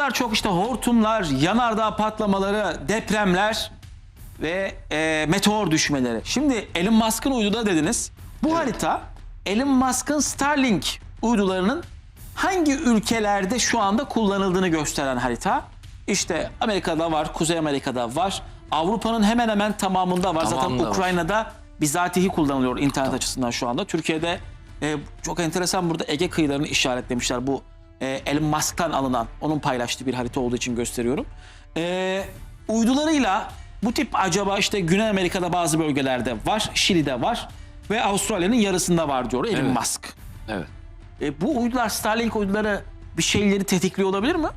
kadar çok işte hortumlar, yanardağ patlamaları, depremler ve e, meteor düşmeleri. Şimdi Elon Musk'ın uyduda dediniz. Bu harita Elon Musk'ın Starlink uydularının hangi ülkelerde şu anda kullanıldığını gösteren harita. İşte Amerika'da var, Kuzey Amerika'da var. Avrupa'nın hemen hemen tamamında var. Zaten Tamamında var. Ukrayna'da bizatihi kullanılıyor internet açısından şu anda. Türkiye'de e, çok enteresan burada Ege kıyılarını işaretlemişler. Bu e, Elon Musk'tan alınan, onun paylaştığı bir harita olduğu için gösteriyorum. E, uydularıyla bu tip acaba işte Güney Amerika'da bazı bölgelerde var, Şili'de var ve Avustralya'nın yarısında var diyor Elon Evet. Musk. Evet. E, bu uydular Starlink uyduları bir şeyleri tetikliyor olabilir mi?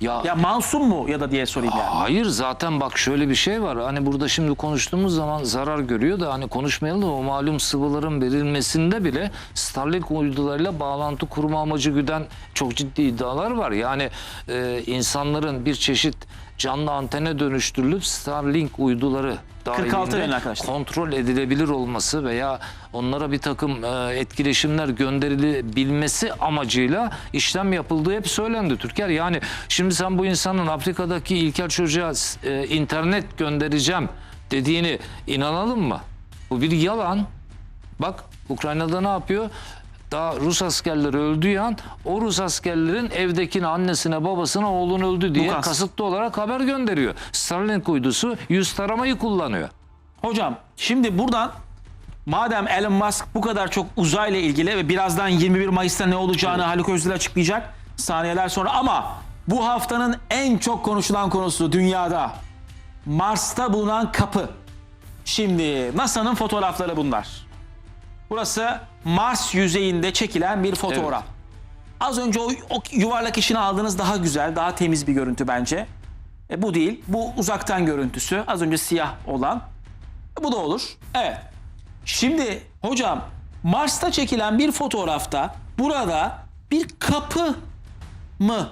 Ya, Ya masum mu ya da diye sorayım yani. hayır zaten bak şöyle bir şey var. Hani burada şimdi konuştuğumuz zaman zarar görüyor da hani konuşmayalım da o malum sıvıların verilmesinde bile Starlink uydularıyla bağlantı kurma amacı güden çok ciddi iddialar var. Yani e, insanların bir çeşit canlı antene dönüştürülüp Starlink uyduları 46 dahilinde kontrol edilebilir olması veya onlara bir takım e, etkileşimler gönderilebilmesi amacıyla işlem yapıldığı hep söylendi Türker. Yani şimdi sen bu insanın Afrika'daki ilkel çocuğa e, internet göndereceğim dediğini inanalım mı? Bu bir yalan. Bak Ukrayna'da ne yapıyor? Daha Rus askerleri öldüğü an o Rus askerlerin evdekine, annesine, babasına oğlun öldü diye Lukas. kasıtlı olarak haber gönderiyor. Starlink uydusu yüz taramayı kullanıyor. Hocam şimdi buradan madem Elon Musk bu kadar çok uzayla ilgili ve birazdan 21 Mayıs'ta ne olacağını Haluk Özdil açıklayacak saniyeler sonra ama bu haftanın en çok konuşulan konusu dünyada Mars'ta bulunan kapı. Şimdi NASA'nın fotoğrafları bunlar. Burası Mars yüzeyinde çekilen bir fotoğraf. Az önce o, o yuvarlak işini aldığınız daha güzel, daha temiz bir görüntü bence. E, bu değil. Bu uzaktan görüntüsü. Az önce siyah olan. E, bu da olur. Evet. Şimdi hocam Mars'ta çekilen bir fotoğrafta burada bir kapı mı?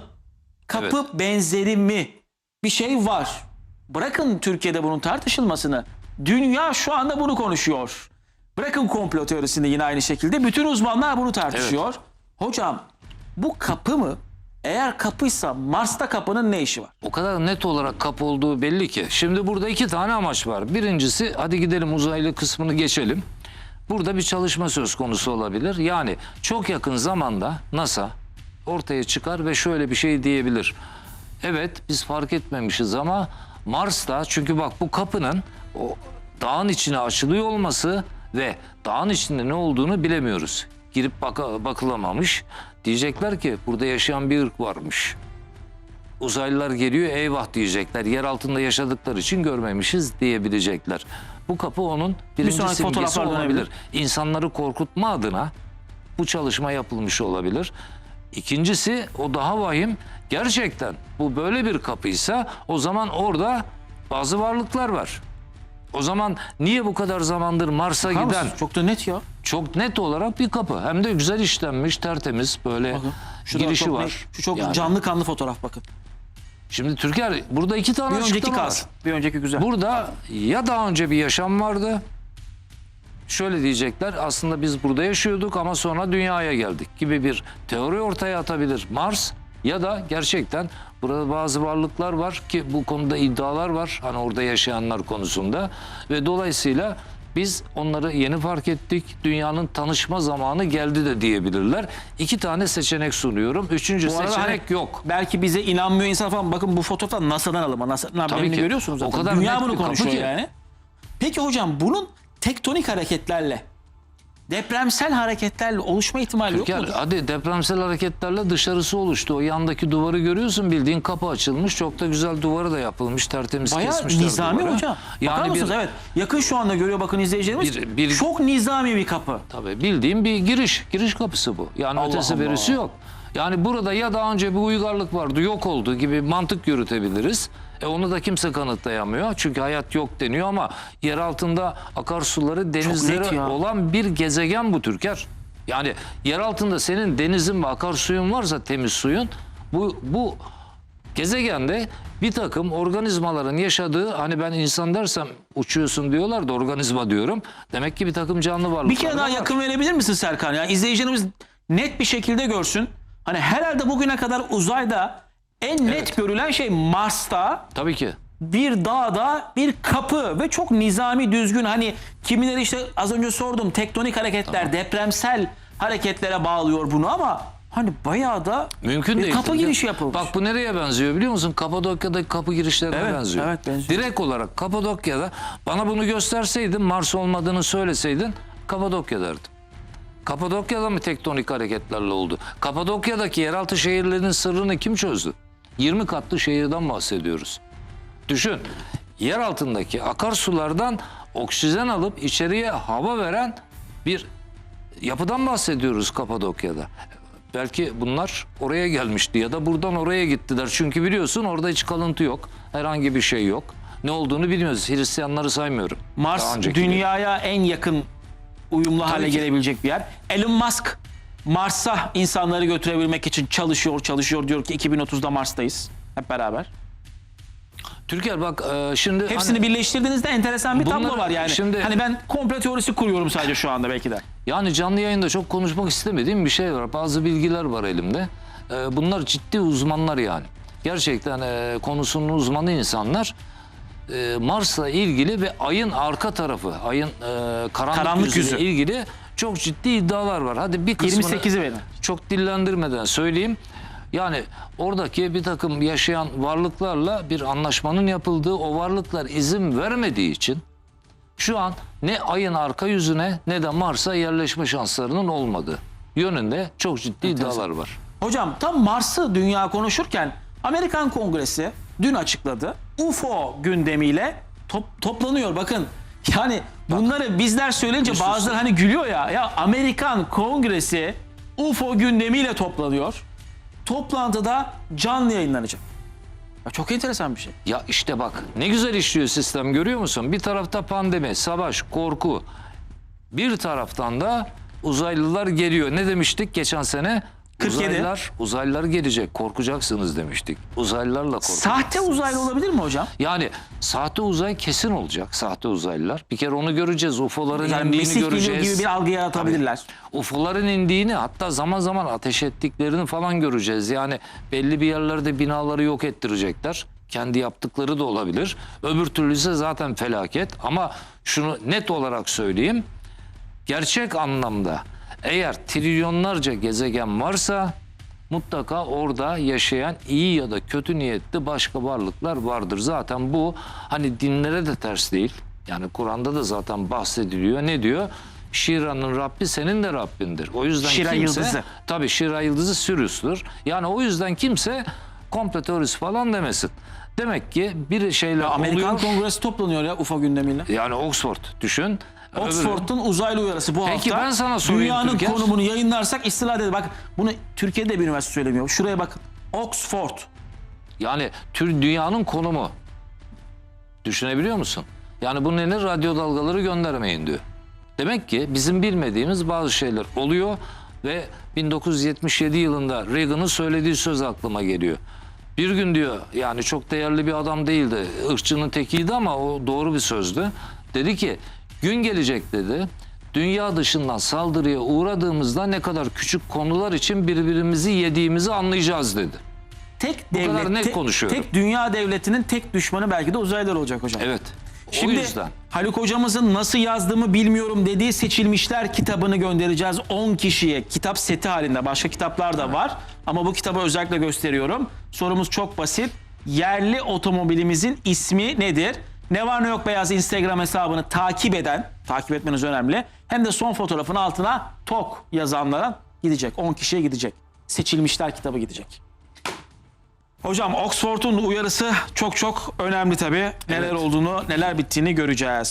Kapı Evet. benzeri mi? Bir şey var. Bırakın Türkiye'de bunun tartışılmasını. Dünya şu anda bunu konuşuyor. Bırakın komplo teorisini yine aynı şekilde. Bütün uzmanlar bunu tartışıyor. Hocam bu kapı mı? Eğer kapıysa Mars'ta kapının ne işi var? O kadar net olarak kapı olduğu belli ki. Şimdi burada iki tane amaç var. Birincisi hadi gidelim uzaylı kısmını geçelim. Burada bir çalışma söz konusu olabilir. Yani çok yakın zamanda NASA ortaya çıkar ve şöyle bir şey diyebilir. Evet biz fark etmemişiz ama Mars'ta çünkü bak bu kapının o dağın içine açılıyor olması ve dağın içinde ne olduğunu bilemiyoruz. Girip baka- bakılamamış. Diyecekler ki burada yaşayan bir ırk varmış uzaylılar geliyor eyvah diyecekler. Yer altında yaşadıkları için görmemişiz diyebilecekler. Bu kapı onun birinci sonraki simgesi olabilir. dönebilir. İnsanları korkutma adına bu çalışma yapılmış olabilir. İkincisi o daha vahim. Gerçekten bu böyle bir kapıysa o zaman orada bazı varlıklar var. O zaman niye bu kadar zamandır Mars'a giden? Çok da net ya. çok net olarak bir kapı. Hem de güzel işlenmiş, tertemiz böyle Bakın. Şu girişi çok var. net. Şu çok Yani- canlı kanlı fotoğraf bakın. Şimdi Türker burada iki tane Bir önceki açıklama var. Bir önceki güzel. Burada ya daha önce bir yaşam vardı. Şöyle diyecekler aslında biz burada yaşıyorduk ama sonra dünyaya geldik gibi bir teori ortaya atabilir Mars ya da gerçekten burada bazı varlıklar var ki bu konuda iddialar var hani orada yaşayanlar konusunda ve dolayısıyla biz onları yeni fark ettik. Dünyanın tanışma zamanı geldi de diyebilirler. İki tane seçenek sunuyorum. Üçüncü Bu seçenek hani yok. Belki bize inanmıyor insan falan. Bakın bu fotoğrafta NASA'dan alınma. NASA'nın haberini görüyorsunuz O zaten. kadar Dünya bunu konuşuyor yani. Peki hocam bunun tektonik hareketlerle, depremsel hareketlerle oluşma ihtimali yok mudur? hadi depremsel hareketlerle dışarısı oluştu. O yandaki duvarı görüyorsun bildiğin kapı açılmış. Çok da güzel duvarı da yapılmış. Tertemiz Bayağı kesmişler nizami duvarı. hocam. Bakar Yani mısınız? bir, Evet. Yakın şu anda görüyor bakın izleyicilerimiz. Bir- bir- Çok nizami bir kapı. tabii bildiğin bir giriş. Giriş kapısı bu. Yani Allah ötesi Allah. berisi yok. Yani burada ya daha önce bir uygarlık vardı yok oldu gibi mantık yürütebiliriz. E onu da kimse kanıtlayamıyor. Çünkü hayat yok deniyor ama yer altında akarsuları, denizleri olan bir gezegen bu Türker. Yani yer altında senin denizin ve akarsuyun varsa temiz suyun bu bu gezegende bir takım organizmaların yaşadığı hani ben insan dersem uçuyorsun diyorlar da organizma diyorum. Demek ki bir takım canlı varlıklar Bir kere daha da var. yakın verebilir misin Serkan? Ya izleyicilerimiz net bir şekilde görsün. Hani herhalde bugüne kadar uzayda En net görülen şey Mars'ta Tabii ki. bir dağda bir kapı ve çok nizami düzgün hani kimileri işte az önce sordum tektonik hareketler depremsel hareketlere bağlıyor bunu ama hani bayağı da Mümkün bir değil. kapı girişi yapılmış. Bak bu nereye benziyor biliyor musun? Kapadokya'daki kapı girişlerine Evet, benziyor. evet, benziyor. Direkt olarak Kapadokya'da bana bunu gösterseydin Mars olmadığını söyleseydin Kapadokya derdim. Kapadokya'da mı tektonik hareketlerle oldu? Kapadokya'daki yeraltı şehirlerin sırrını kim çözdü? 20 katlı şehirden bahsediyoruz. Düşün. Yer altındaki akarsulardan oksijen alıp içeriye hava veren bir yapıdan bahsediyoruz Kapadokya'da. Belki bunlar oraya gelmişti ya da buradan oraya gittiler. Çünkü biliyorsun orada hiç kalıntı yok. Herhangi bir şey yok. Ne olduğunu bilmiyoruz. Hristiyanları saymıyorum. Mars dünyaya en yakın uyumlu hale ki. gelebilecek bir yer. Elon Musk Mars'a insanları götürebilmek için çalışıyor çalışıyor diyor ki 2030'da Mars'tayız hep beraber. Türker bak e, şimdi Hepsini hani- birleştirdiğinizde enteresan bir tablo var yani. şimdi- hani ben komplo teorisi kuruyorum sadece şu anda belki de. Yani canlı yayında çok konuşmak istemediğim bir şey var. Bazı bilgiler var elimde. Ee, bunlar ciddi uzmanlar yani. Gerçekten e, konusunun uzmanı insanlar. Ee, Mars'la ilgili ve ayın arka tarafı, ayın e, karanlık, Karanlık yüzü. ilgili çok ciddi iddialar var. Hadi bir kısmını 28'i verin. çok dillendirmeden söyleyeyim. Yani oradaki bir takım yaşayan varlıklarla bir anlaşmanın yapıldığı, o varlıklar izin vermediği için şu an ne ayın arka yüzüne ne de Mars'a yerleşme şanslarının olmadığı yönünde çok ciddi iddialar var. Hocam tam Mars'ı dünya konuşurken Amerikan Kongresi dün açıkladı. UFO gündemiyle top- toplanıyor bakın. Yani bunları bizler söyleyince bazıları hani gülüyor ya. Ya Amerikan Kongresi UFO gündemiyle toplanıyor. Toplantıda canlı yayınlanacak. Ya çok enteresan bir şey. Ya işte bak ne güzel işliyor sistem görüyor musun? Bir tarafta pandemi, savaş, korku. Bir taraftan da uzaylılar geliyor. Ne demiştik geçen sene? 47. Uzaylılar, uzaylılar gelecek. Korkacaksınız demiştik. Uzaylılarla korkacaksınız. Sahte uzaylı olabilir mi hocam? Yani sahte uzay kesin olacak. Sahte uzaylılar. Bir kere onu göreceğiz. UFO'ların Yani indiğini göreceğiz. gibi bir algı yaratabilirler. UFO'ların indiğini hatta zaman zaman ateş ettiklerini falan göreceğiz. Yani belli bir yerlerde binaları yok ettirecekler. Kendi yaptıkları da olabilir. Öbür türlüsü zaten felaket. Ama şunu net olarak söyleyeyim. Gerçek anlamda eğer trilyonlarca gezegen varsa mutlaka orada yaşayan iyi ya da kötü niyetli başka varlıklar vardır. Zaten bu hani dinlere de ters değil. Yani Kur'an'da da zaten bahsediliyor. Ne diyor? Şira'nın Rabbi senin de Rabbindir. O yüzden Şira kimse yıldızı. tabii Şira yıldızı Sirius'tur. Yani o yüzden kimse komplo teorisi falan demesin. Demek ki bir şeyler Amerikan oluyor. Kongresi toplanıyor ya UFO gündemiyle. Yani Oxford düşün. Oxford'un uzaylı uyarısı bu Peki hafta. ben sana sorayım Dünyanın Türker. konumunu yayınlarsak istila dedi. Bak bunu Türkiye'de bir üniversite söylemiyor. Şuraya bakın. Oxford. Yani tür dünyanın konumu. Düşünebiliyor musun? Yani bu ne radyo dalgaları göndermeyin diyor. Demek ki bizim bilmediğimiz bazı şeyler oluyor ve 1977 yılında Reagan'ın söylediği söz aklıma geliyor. Bir gün diyor yani çok değerli bir adam değildi. ırkçının tekiydi ama o doğru bir sözdü. Dedi ki gün gelecek dedi. Dünya dışından saldırıya uğradığımızda ne kadar küçük konular için birbirimizi yediğimizi anlayacağız dedi. Tek kadar devlet, net tek, konuşuyorum. tek dünya devletinin tek düşmanı belki de uzaylılar olacak hocam. Evet. Şimdi o yüzden. Haluk hocamızın nasıl yazdığımı bilmiyorum dediği seçilmişler kitabını göndereceğiz 10 kişiye. Kitap seti halinde başka kitaplar da var ama bu kitabı özellikle gösteriyorum. Sorumuz çok basit. Yerli otomobilimizin ismi nedir? Ne var ne yok beyaz Instagram hesabını takip eden, takip etmeniz önemli. Hem de son fotoğrafın altına TOK yazanlara gidecek. 10 kişiye gidecek. Seçilmişler kitabı gidecek. Hocam Oxford'un uyarısı çok çok önemli tabii. Neler Evet. olduğunu, neler bittiğini göreceğiz.